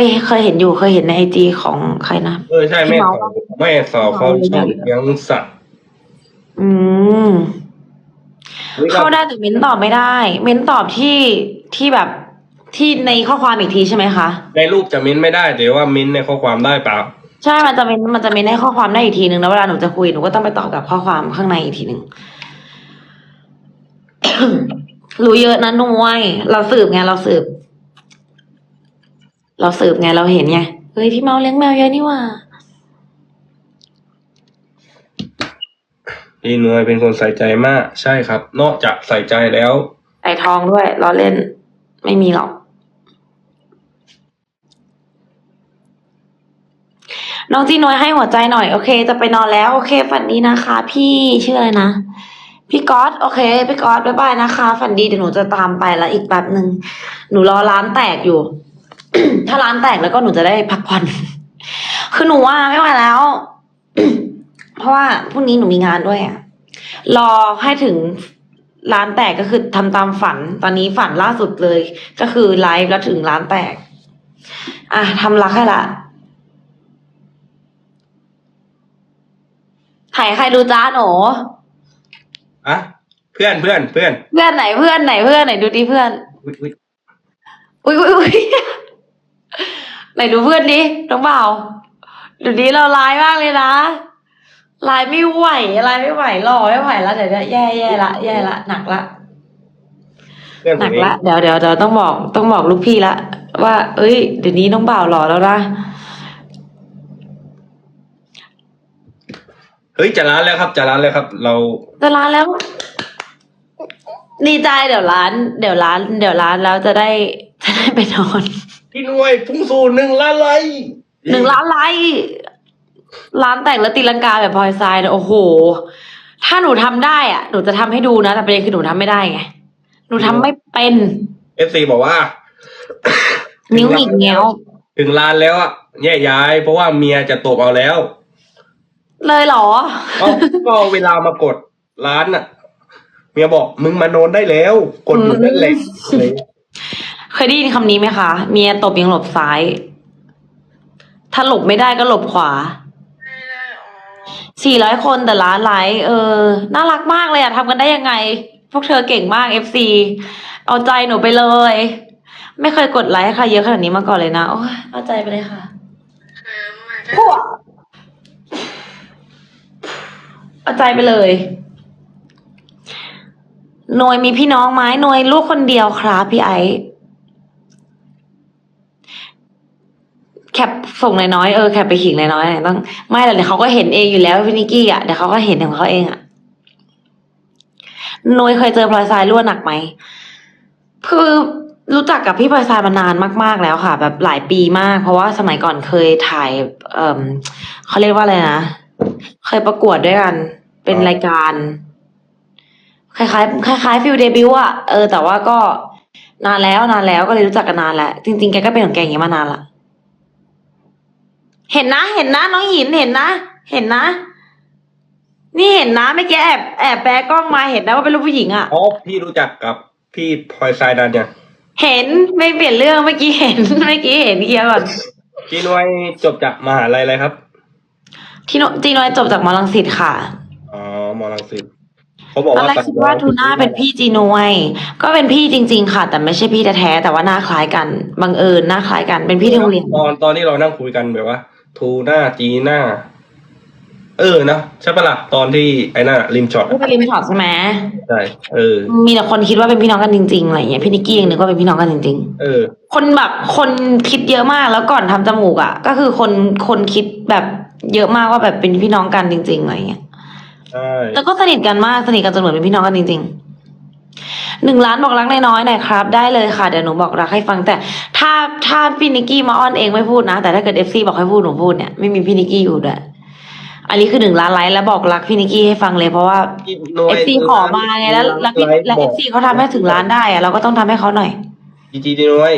ยเคยเห็นอยู่เคยเห็นในไอจีของใครนะ เออใช่แม่สาวแม่สาวเขาชอบเลี้ยงสัตว์อืมนี่ก็เข้าได้แต่เม้นตอบไม่ได้ เม้นตอบที่ที่แบบที่ในข้อความอีกทีใช่ไหมคะ ในรูปจะเม้นไม่ได้แต่ว่าเม้นในข้อความได้เปล่าใช่มันจะเม้นมันจะเม้นให้ข้อความได้อีกทีหนึ่งแล้วเวลาหนูจะคุยหนูก็ต้องไปตอบกับข้อความข้างในอีกทีหนึ่งรู้เยอะนะนุ้ยเราสืบไงเราสืบ เราสืบไงเราเห็นไงเฮ้ยพี่เมาเลี้ยงแมวเยอะนี่หว่าพี่หนวยเป็นคนใส่ใจมาก ใช่ครับ นอกจากใส่ใจแล้ว ใส่ทองด้วยล้อเล่นไม่มีหรอก น้องจีนวยให้หัวใจหน่อย โอเค จะไปนอนแล้ว โอเคฝันดีนะคะ พี่ชื่ออะไรนะ พี่ก๊อตโอเค พี่ก๊อตบ๊ายบายนะคะฝันดีเดี๋ยวหนูจะตามไปแล้วอีกแป๊บหนึ่งหนูรอร้านแตกอยู่ ถ้าร้านแตกแล้วก็หนูจะได้พักผ่อน คือหนูว่าไม่ไหวแล้ว เพราะว่าพรุ่งนี้หนูมีงานด้วยอะรอให้ถึงร้านแตกก็คือทำตามฝัน ตอนนี้ฝันล่าสุดเลย ก็คือไลฟ์แล้วถึงร้านแตก อะทำรักให้ละถ่ายใครดูจ้าหนูอะเพื่อนเพื่อนเพื่อน เพื่อนไหนเพื่อนไหนเพื่อนไหนดูดิเพื่อน อุ๊ยอุ๊ยอุ้ยอุ้ยอุ้ย ไหนดูเพื่อนดิน้องเบาดูดิเราลายมากเลยนะลายไม่ไหวลายไม่ไหวหล่อไม่ไหวแล้วเดี๋ยวเนี่ยแย่แย่ละแย่ละหนักละเพื่อนหคนันกนี้ละเดี๋ยวเดี๋ยวเดี๋ยวต้องบอกต้องบอกลูกพี่ละว่า เอ้ยเดี๋ยวนี้น้องบ่าวหล่อแล้วนะเฮ้ยจะร้านแล้วครับจะร้านแล้วครับ เราจะร้านแล้ว ดีใจเดี๋ยวร้าน เดี๋ยวร้าน เดี๋ยวร้านแล้วจะได้จะได้ไปนอน พี่หนวยพุ่งสู่หนึ่งล้านไลค์หนึ่งล้านไลค์ร้านแต่งแล้วตีลังกาแบบพลอยทรายเนี่ยโอ้โห ถ้าหนูทำได้อะหนูจะทำให้ดูนะ แต่ประเด็นคือหนูทำไม่ได้ไงหนูทำไม่เป็นเอฟซีบอกว่า นิ้วหงิกเงี้ยวถึงร้านแล้วอะแย่ย้าย เพราะว่าเมียจะตบเอาแล้ว เลยเหรอก็ก็เอาเวลามากดร้านอะ เมียบอกมึงมานอนได้แล้ว กดอยู่นั่นแหละอะไร เคยได้ยินคำนี้ไหมคะ เมียตบยังหลบซ้าย ถ้าหลบไม่ได้ก็หลบขวา สี่ร้อยคนแต่ล้านไลค์เออ น่ารักมากเลยอะทำกันได้ยังไง พวกเธอเก่งมาก FC เอาใจหนูไปเลย ไม่เคยกดไลค์ให้ใครเยอะขนาดนี้มาก่อนเลยนะโอ้ยเอาใจไปเลยค่ะพวกเอาใจไปเลยหน่วยมีพี่น้องไหมหน่วยลูกคนเดียวครับพี่ไอซ์ แคปส่งน้อยๆเออแคปไปขิงน้อยๆหน่อยต้อง ไม่หรอกเดี๋ยวเขาก็เห็นเองอยู่แล้วพี่นิกกี้อะเดี๋ยวเขาก็เห็นของเขาเองอะน่วยเคยเจอพลอยทรายรั่วหนักไหมคือรู้จักกับพี่พลอยทรายมานานมาก ๆ แล้วค่ะ แบบหลายปีมาก เพราะว่าสมัยก่อนเคยถ่าย เอ่อเขาเรียกว่าอะไรนะเคยประกวดด้วยกัน เป็นรายการคล้ายๆคล้ายๆฟิลเดบิวอะเออแต่ว่าก็นานแล้วนานแล้วก็เลยรู้จักกันนานแหล้วจริงๆแกก็เป็นของแกอย่างนี้มานานละ เห็นนะ เห็นนะ น้องหินเห็นนะ เห็นนะ นี่เห็นนะไม่อกี้แอบแอบแปะกล้องมาเห็นนะว่าเป็นลูกผู้หญิงอะอ๋อพี่รู้จักกับพี่พลอยทรายนานยังเห็นไม่เปลี่ยนเรื่องเมื่อกี้เห็นเมื่อกี้เห็นเคลียร์ก่อนพี่หนวยจบจากมหาลัยอะไรครับ ที่โนจริงๆเราจบจากมอลังสิตค่ะอ๋อมอลังสิตเขาบอกตอนว่าแรกคิดว่าทูน่าเป็นพี่จีนวย ก็เป็นพี่จริง ๆ ค่ะ แต่ไม่ใช่พี่แท้ๆแต่ว่าหน้าคล้ายกันบังเอิญหน้าคล้ายกันเป็นพี่ที่โรงเรียนตอนตอนที่เรานั่งคุยกันแบบว่า ทูน่าจีน่า เออนะใช่ปะล่ะตอนที่ไอ้นั่นอะริมช็อตไม่เป็นริมช็อตใช่ไหมใช่เออ มีแต่คนคิดว่าเป็นพี่น้องกันจริงๆอะไรอย่างเงี้ยพี่นิกกี้ยังนึกว่าเป็นพี่น้องกันจริง เออ ๆ คนแบบคนคิดเยอะมากแล้วก่อนทำจมูกอะ ก็คือคนคนคิดแบบเยอะมากว่าแบบเป็นพี่น้องกันจริงๆอะไรอย่างเงี้ยใช่ แล้วก็สนิทกันมากสนิทกันจนเหมือนเป็นพี่น้องกันจริงๆ หนึ่งล้านบอกรักน้อยๆหน่อยครับ ได้เลยค่ะเดี๋ยวหนูบอกรักให้ฟังแต่ถ้าถ้าพี่นิกกี้มาอ้อนเองไม่พูดนะ แต่ถ้าเกิดเอฟซีบอกให้พูดหนูพูดเนี่ยไม่มีพี่นิกกี้อยู่ด้วยอันนี้คือหนึ่งล้านไลค์แล้วบอกรักพี่นิกกี้ให้ฟังเลยเพราะว่าหน่วเอยฟซีขอมาไงแล้วแล้วพี่แล้วเอฟซีเขาทำให้ถึงล้านได้อะเราก็ต้องทำให้เขาหน่อยจีจีน้อย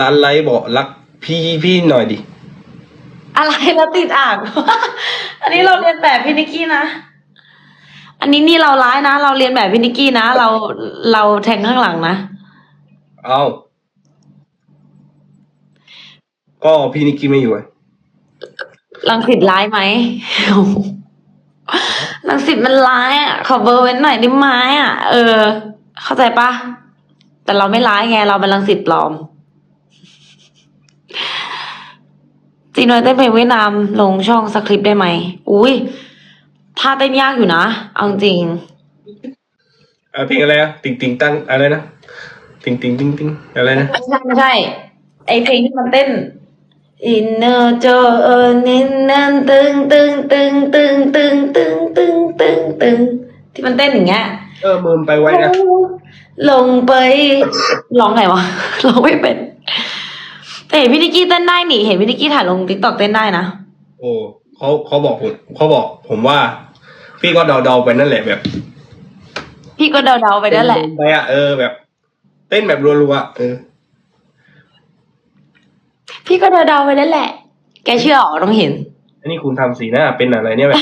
รันไลท์บอกรักพี่พี่หน่อยดิอะไรเราติดอ่างอันนี้เราเรียนแบบพี่นิกกี้นะ อันนี้นี่เราร้ายนะ เราเรียนแบบพี่นิกกี้นะ เราเราแทงข้างหลังนะ เอาก็พี่นิกกี้ไม่อยู่อะลังสิตร้ายไหม ลังสิตมันร้ายอะ ขอเบอร์ไว้หน่อยได้ไหมอะ เออ เข้าใจปะ แต่เราไม่ร้ายไง เราเป็นลังสิตปลอม จีนอยเต้นเพลงเวียดนามลงช่องสคริปต์ได้ไหม อุ้ย ท่าเต้นยากอยู่นะ เอาจริงเอ่อเพลงอะไรอะติงติงตั้งอะไรนะติงติงติงติงอะไรนะไม่ใช่ไม่ใช่ ไอเพลงที่มันเต้น อินเนอร์จอเออนินนันตึงตึงตึงตึงตึงตึงตึงตึงตึงที่มันเต้นอย่างเงี้ย เออมือไปไว้นะลงไปร้องไงวะ ร้องไม่เป็น แต่เห็นพี่นิกกี้เต้นได้นี่ เห็นพี่นิกกี้ถ่ายลงติ๊กต็อกเต้นได้นะ โอ้เขาเขาบอกผมเขาบอก ผมว่า พี่ก็เดาๆไปนั่นแหละแบบพี่ก็เดาๆไปนั่นแหละเต้ไปอะเออแบบ เต้นแบบรัวๆอะเออ พี่ก็เดาๆไปนั่นแหละ แกเชื่อเหรอต้องเห็นอันนี้คุณทำสีหน้าเป็นอะไรเนี่ยแบบ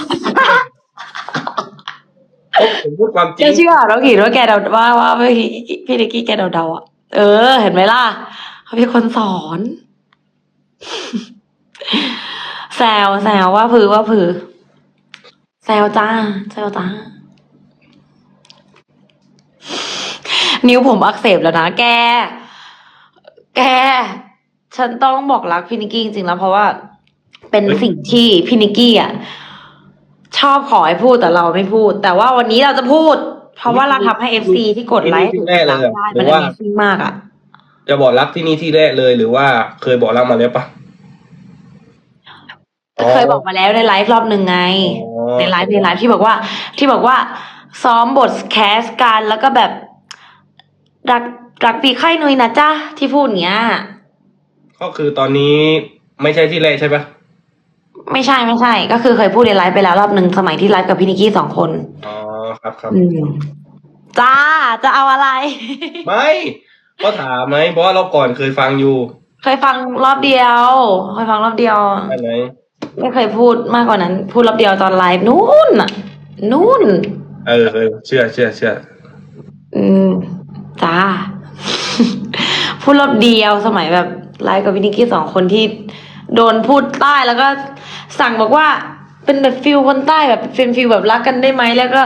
ผมพูดความจแกริงเชื่อเหรอต้องเห็นว่าแกเดาว่าว่าพี่พี่นิกกี้แกเดาๆอะเออ เห็นไหมล่ะเขาเป็นคนสอน แซวแซวว่าพือว่าพือ แซวจ้าแซวจ้า นิ้วผมอักเสบแล้วนะแก แก ฉันต้องบอกรักพี่นิกกี้จริงๆแล้วเพราะว่า เป็นสิ่งที่พี่นิกกี้อะชอบขอให้พูดแต่เราไม่พูด แต่ว่าวันนี้เราจะพูด เพราะว่าเราทำให้เอฟซีที่กดไลค์ที่แรกเลยอะได้หรืมันอว่ามีซิ่งมากอะ จะบอกรักที่นี่ที่แรกเลยหรือว่าเคยบอกรักมาแล้วปะอ๋อ เคยบอกมาแล้วในไลฟ์รอบหนึ่งไงอ๋อในไลฟ์ในไลฟ์ที่บอกว่า ที่บอกว่า ซ้อมบทแคสกันแล้วก็แบบรักรักปีไข่นุยนะจ้าที่พูดอย่างเงี้ย ก็คือตอนนี้ไม่ใช่ที่แรกใช่ปะไม่ใช่ไม่ใช่ ก็คือเคยพูดในไลฟ์ไปแล้วรอบหนึ่งสมัยที่ไลฟ์กับพี่นิกกี้สองคน อ๋อครับครับอืมจ้าจะเอาอะไร ไม่ก็ถามไหมเพราะว่ารอบก่อนเคยฟังอยู่ เคยฟังรอบเดียว เคยฟังรอบเดียว ใช่ไหม ไม่เคยพูดมากกว่านั้น พูดรอบเดียวตอนไลฟ์นู่นน่ะนู่น เออเคยเชื่อเชื่อเชื่ออืมจ้า พูดรอบเดียวสมัยแบบไลฟ์กับวินิกกี้สองคนที่ โดนพูดใต้แล้วก็สั่งบอกว่าเป็นแบบฟิลคนใต้แบบเป็นฟิลแบบรักกันได้ไหมแล้วก็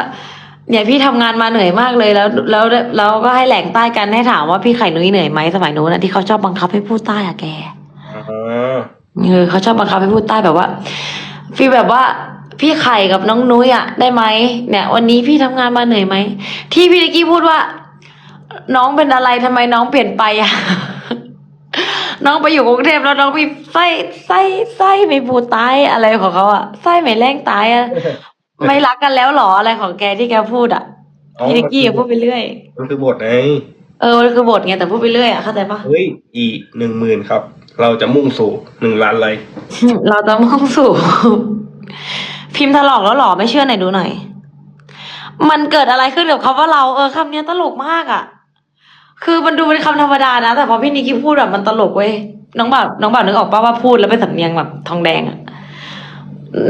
เนี่ยพี่ทำงานมาเหนื่อยมากเลยแล้วแล้วแล้วก็ให้แหล่งใต้กันให้ถามว่าพี่ไข่นุ้ยเหนื่อยไหมสมัยนู้นนะที่เขาชอบบังคับให้พูดใต้อะแกอ๋อ เออเขาชอบบังคับให้พูดใต้แบบว่าฟีลแบบว่าพี่ไข่กับน้องนุ้ยอะได้ไหมเนี่ย วันนี้พี่ทำงานมาเหนื่อยไหมที่พี่นิกกี้พูดว่า น้องเป็นอะไรทำไมน้องเปลี่ยนไปอะน้องไปอยู่กรุงเทพแล้วน้องมีไส้ไส้ไส้ไม่พูดใต้อะไรของเขาอะไส้ไม่แรงตายอะไม่รักกันแล้วเหรออะไรของแกที่แกพูดอะพี่นิกกี้อะพูดไปเรื่อยมันคือบทไงเออมันคือบทไงแต่พูดไปเรื่อยอะเข้าใจปะเฮ้ยอีกหนึ่งหมื่นครับ เราจะมุ่งสู่หนึ่งล้านไลค์เราจะมุ่งสู่ พิมพ์ถลอกแล้วเหรอไม่เชื่อไหนอยดูหน่อย มันเกิดอะไรขึ้นกับเขาว่าเราเออคำเนี้ยตลกมากอะ่ะ คือมันดูเป็นคำธรรมดานะ แต่พอพี่นิกกี้พูดแบบมันตลกเว้ยน้องบ่าวน้องบ่าวนึกออกป่าว่าพูดแล้วเป็นสำเนียงแบบทองแดงอะ่ะ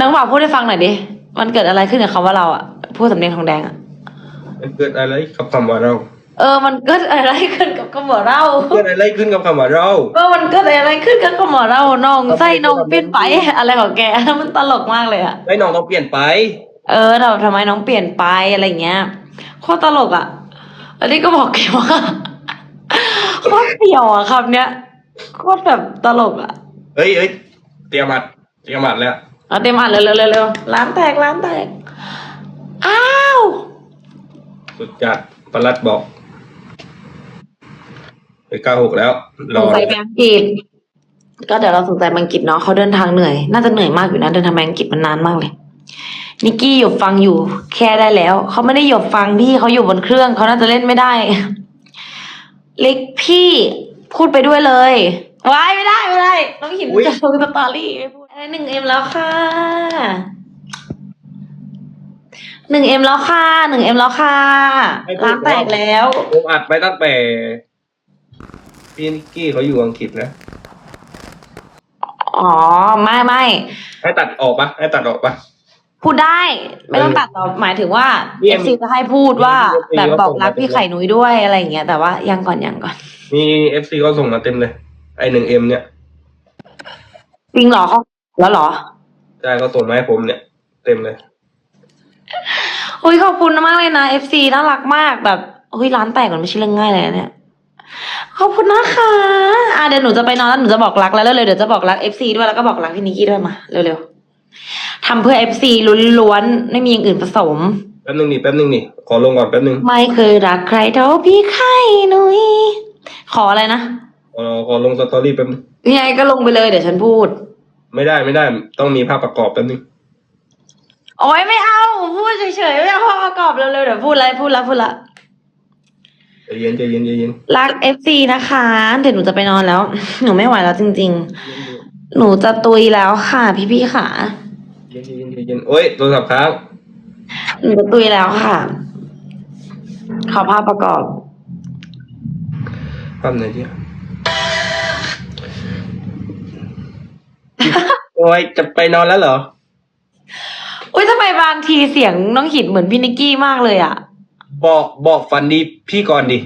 น้องบ่าวพูดให้ฟังหน่อยดิมันเกิดอะไรขึ้นกับเขาว่าเราอะ่ะพูดสำเนียงทองแดงอะ่ะมันเกิดอะไรกับคำว่าเรา เออ มันเกิดอะไรขึ้นกับกระบอกเราเกิดอะไรขึ้นกับคำว่าเราเออมันเกิดอะไรขึ้นกับกระบอกเราน้องไส้น้องเปลี่ยนไปอะไรของแก มันตลกมากเลยอะไอ้น้องต้องเปลี่ยนไป เออแต่ทำไมน้องเปลี่ยนไปอะไรเงี้ยโคตรตลกอะ่ะแล้วนี่ก็บอกแกว่าโคตรเปี่ยวอะคำเนี้ยโคตรแบบตลกอะ่ะเฮ้ยเฮ้ยเตรียมอัดเตรียมอัดแล้วเอาเต็มอ่านเร็วเร็วเร็วเร็วร้านแตกร้านแตกอ้าวสุดจัดประลัดบอก ไปเก้าหกแล้วรสองสัยแบงกิจก็เดี๋ยวเราสงสัยบังกิจเนาะเขาเดินทางเหนื่อย น่าจะเหนื่อยมากอยู่นะเดินทางแบงกิจมันนานมากเลยนิกกี้หยบฟังอยู่ แค่ได้แล้วเขาไม่ได้หยบฟังพี่เขาอยู่บนเครื่องเขาน่าจะเล่นไม่ได้ เล็กพี่พูดไปด้วยเลยว้ายไม่ได้ไม่ได้น้องหินจะลงสตอรี่ไม่พูดหนึ่งเอ็มแล้วค่ะหนึ่งเอ็มแล้วค่ะหนึ่งเอ็มแล้วค่ะร้านแตกแล้วผมอัดไปตั้งแต่ พี่นิกกี้เขาอยู่อังกฤษนะอ๋อไม่ไม่ให้ตัดออกปะให้ตัดออกปะ พูดได้ไม่ต้องตัดต่อหมายถึงว่ามีเอฟซีจะให้พูดว่ามีแบบบอกรักมีพี่ไข่นุ้ยด้วยอะไรอย่างเงี้ยแต่ว่ายังก่อนยังก่อน มีเอฟซีเขาส่งมาเต็มเลย ไอหนึ่งเอ็มเนี่ยจริงเหรอเขาแล้วเหรอใช่เขาส่งมาให้ผมเนี่ย เต็มเลย อุ้ยขอบคุณมากเลยนะ FC น่ารักมากแบบอุ้ยร้านแตกมันไม่ใช่เรื่องง่ายเลยนะเนี่ย ขอบคุณนะคะอะเดี๋ยวหนูจะไปนอนแล้วหนูจะบอกรักแล้วเร็วๆเดี๋ยวจะบอกรัก FC ด้วยแล้วก็บอกรักพี่นิกกี้ด้วยมาเร็วๆทำเพื่อ FC ล้วนๆไม่มีอย่างอื่นผสม แป๊บนึงนี่แป๊บนึงนี่ขอลงก่อนแป๊บนึงไม่เคยรักใครเท่าพี่ไข่หนุยขออะไรนะขอขอลงสตอรี่แป๊บนึงยังไงก็ลงไปเลยเดี๋ยวฉันพูด ไม่ได้ไม่ได้ต้องมีภาพประกอบแป๊บนึงโอ้ยไม่เอาพูดเฉยๆไม่เอาภาพประกอบเร็วๆเดี๋ยวพูดอะไรพูดละพูดละ ใจเย็นใจเย็นใจเย็นรัก FC นะคะเดี๋ยวหนูจะไปนอนแล้ว หนูไม่ไหวแล้วจริง ๆ หนูจะตุยแล้วค่ะ พี่ๆค่ะใจเย็นใจเย็นใจเย็นโอ้ยโทรศัพท์ค้างหนูจะตุยแล้วค่ะ ขอภาพประกอบภาพไหนดีโอ้ยจะไปนอนแล้วเหรอ อุ้ยทำไมบางทีเสียงน้องหินเหมือนพี่นิกกี้มากเลยอะ บอกบอกฝันดีพี่ก่อนดิ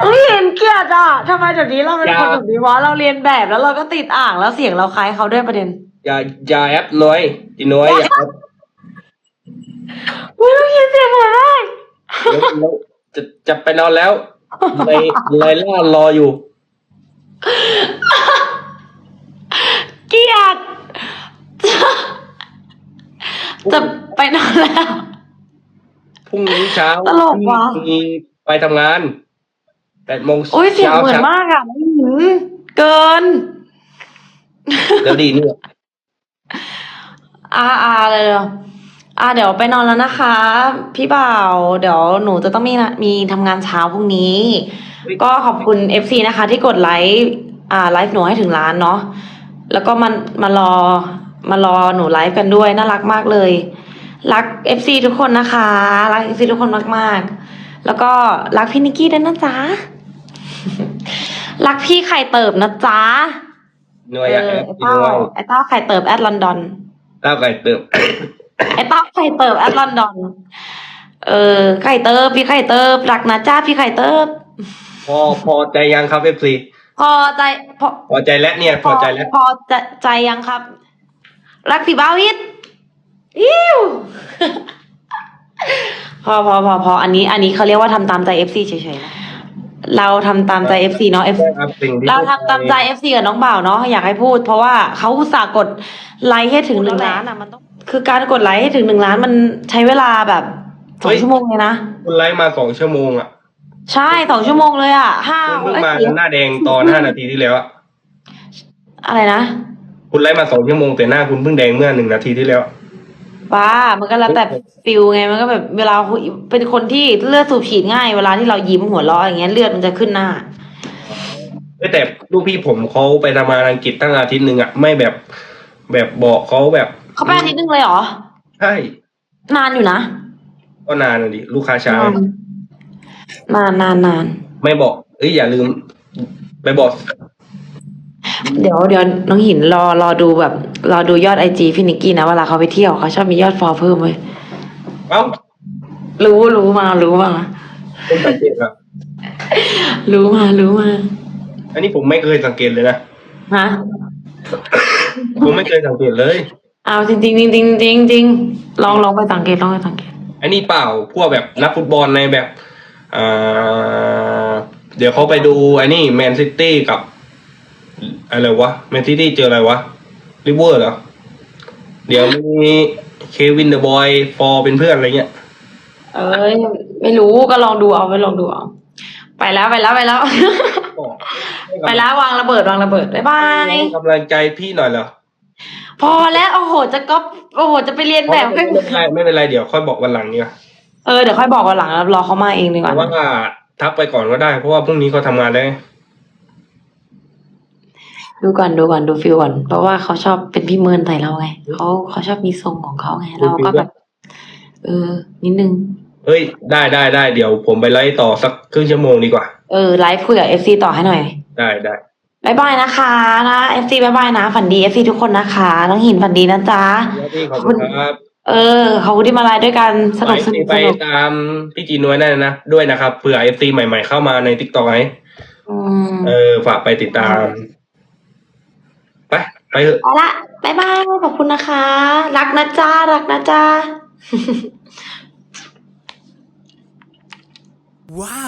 เฮ้ยเห็นเกลียดอะทำไมเดี๋ยวนี้เราเป็นคนแบบนี้วะเราเรียนแบบแล้วเราก็ติดอ่างแล้วเสียงเราคล้ายเขาด้วยประเด็น อย่าอย่าแอปน้อยอีน้อยอย่าแอปอุ้ยน้องหินเสียงเหมือนมากแล้วแล้วจะจะไปนอนแล้วเลยเลยล่ารออยู่ เกลียดจะ ไปนอนแล้ว พรุ่งนี้เช้าตลกว่ะ พรุ่งนี้ไปทำงานแปดโมงอุ้ยเสียงเช้าเหมือนมากอะน้องหินเกิน แล้วดีเนี่ยอ่าอ่าเลยเดี๋ยวอ่าเดี๋ยวไปนอนแล้วนะคะ พี่บ่าว เดี๋ยวหนูจะต้องมีนะมีทำงานเช้าพรุ่งนี้ ก็ขอบคุณ FC นะคะ ที่กดไลค์อ่าไลฟ์หนูให้ถึงล้านเนาะแล้วก็มันมารอมารอหนูไลฟ์กันด้วยน่ารักมากเลย รัก FC ทุกคนนะคะ รัก FC ทุกคนมากๆ แล้วก็รักพี่นิกกี้ด้วยนะจ๊ะ รักพี่ไข่เติบนะจ๊ะหน่วยเออะอแอปไอ้อีเต้าน้อยไอ้เต้าไข่เติบแอดลอนดอน เต้าไก่เติบ ไอ้เต้าไข่เติบแอดลอนดอน เออไข่เติบพี่ไข่เติบรักนะจ้าพี่ไข่เติบ พอพอใจยังครับเอฟซีพอใจพอพอใจแล้วเนี่ย พอใจแล้ว พอจะใจยังครับ รักพี่บ้าวิท อิ้วพอพอพอพออันนี้ อันนี้เขาเรียกว่าทำตามใจเอฟซีเฉยๆนะเราทำตามใจเอฟซีเนาะ F ครับสิ่งที่เราทำตามใจเอฟซีกับน้องบ่าวเนาะอยากให้พูด เพราะว่าเขาอุตส่าห์กดไลค์ให้ถึงหนึ่งล้านอะมันต้อง คือการกดไลค์ให้ถึงหนึ่งล้านมันใช้เวลาแบบสองชั่วโมงเลยนะ คุณไลฟ์มาสองชั่วโมงอะใช่สองชั่วโมงเลยอะห้าคุณเพิ่งเอ้ยมาสี่หน้าแดงตอนห้านาทีที่แล้วอะอะไรนะ คุณไลฟ์มาสองชั่วโมงแต่หน้าคุณเพิ่งแดงเมื่อหนึ่งนาทีที่แล้ว บ้ามันก็แล้วแต่ฟิลไงมันก็แบบเวลาเป็นคนที่เลือดสูบฉีดง่าย เวลาที่เรายิ้มหัวเราะอย่างเงี้ยเลือดมันจะขึ้นหน้าเอ้ยแต่ลูกพี่ผมเขาไปทำงานอังกฤษตั้งอาทิตย์หนึ่งอะไม่แบบแบบบอกเขาแบบเขาไปอาทิตย์นึงเลยเหรอใช่นานอยู่นะก็นานเลยดิลูกค้าช้านานนานนานไม่บอกเอ้ยอย่าลืม ไปบอก เดี๋ยวเดี๋ยวน้องหินรอรอดูแบบ รอดูยอดไอจีพี่นิกกี้นะเวลาเขาไปเที่ยวเขาชอบมียอดฟอลเพิ่มเว้ยเอ้ารู้รู้มารู้มาคุณสังเกตอะรู้มารู้มา อันนี้ผมไม่เคยสังเกตเลยนะ ฮะ ผมไม่เคยสังเกตเลย เอาจริงจริงจริงจริงจริงจริงลองลองไปสังเกตลองไปสังเกต อันนี้เปล่าพวกแบบนักฟุตบอลในแบบอ่าเดี๋ยวเขาไปดูไอ้นี่แมนซิตี้กับ อะไรวะแมนซิตี้เจออะไรวะริเวอร์เหรอ เดี๋ยวมีเควินเดอะบอยฟอร์เป็นเพื่อนอะไรเงี้ย เอ้ยไม่รู้ก็ลองดูเอาไปลองดูเอาไปแล้วไปแล้วไปแล้ว ไปแล้ววางระเบิดวางระเบิดบ๊ายบายให้กำลังใจพี่หน่อยเหรอพอแล้วโอ้โหจะก๊อปโอ้โหจะไปเรียนแบบไม่เป็นไรไม่เป็นไรเดี๋ยวค่อยบอกวันหลังเนี่ยเออเดี๋ยวค่อยบอกวันหลังแล้วรอเขามาเองดีกแต่ว่าว่าทักไปก่อนก็ได้เพราะว่าพรุ่งนี้เขาทำงานได้ ดูก่อนดูก่อนดูฟิลก่อนเพราะว่าเขาชอบเป็นพี่เมินใส่เราไงเขาเขาชอบมีทรงของเขาไง เราก็แบบเออ นิดนึง เฮ้ย ได้ได้ได้เดี๋ยวผมไปไล่ต่อสักครึ่งชั่วโมงดีกว่า เออ ไลฟ์คุยกับเอฟซีต่อให้หน่อย ได้ได้บายบายนะคะนะเอฟซีบายบายนะ ฝันดีเอฟซีทุกคนนะคะน้องหินฝันดีนะจ๊ะพี่ขอบคุณครับ เออขอบคุณที่มาไลฟ์ด้วยกันสนุกสนุกไปสนุกตามพี่จีนวยได้นะด้วยนะครับเผื่อเอฟซีใหม่ๆเข้ามาในทิกตอกไหมอืมเออ ฝากไปติดตาม ไปไปเถอะเอาละบายบาย ขอบคุณนะคะ รักนะจ้า รักนะจ้า Wow.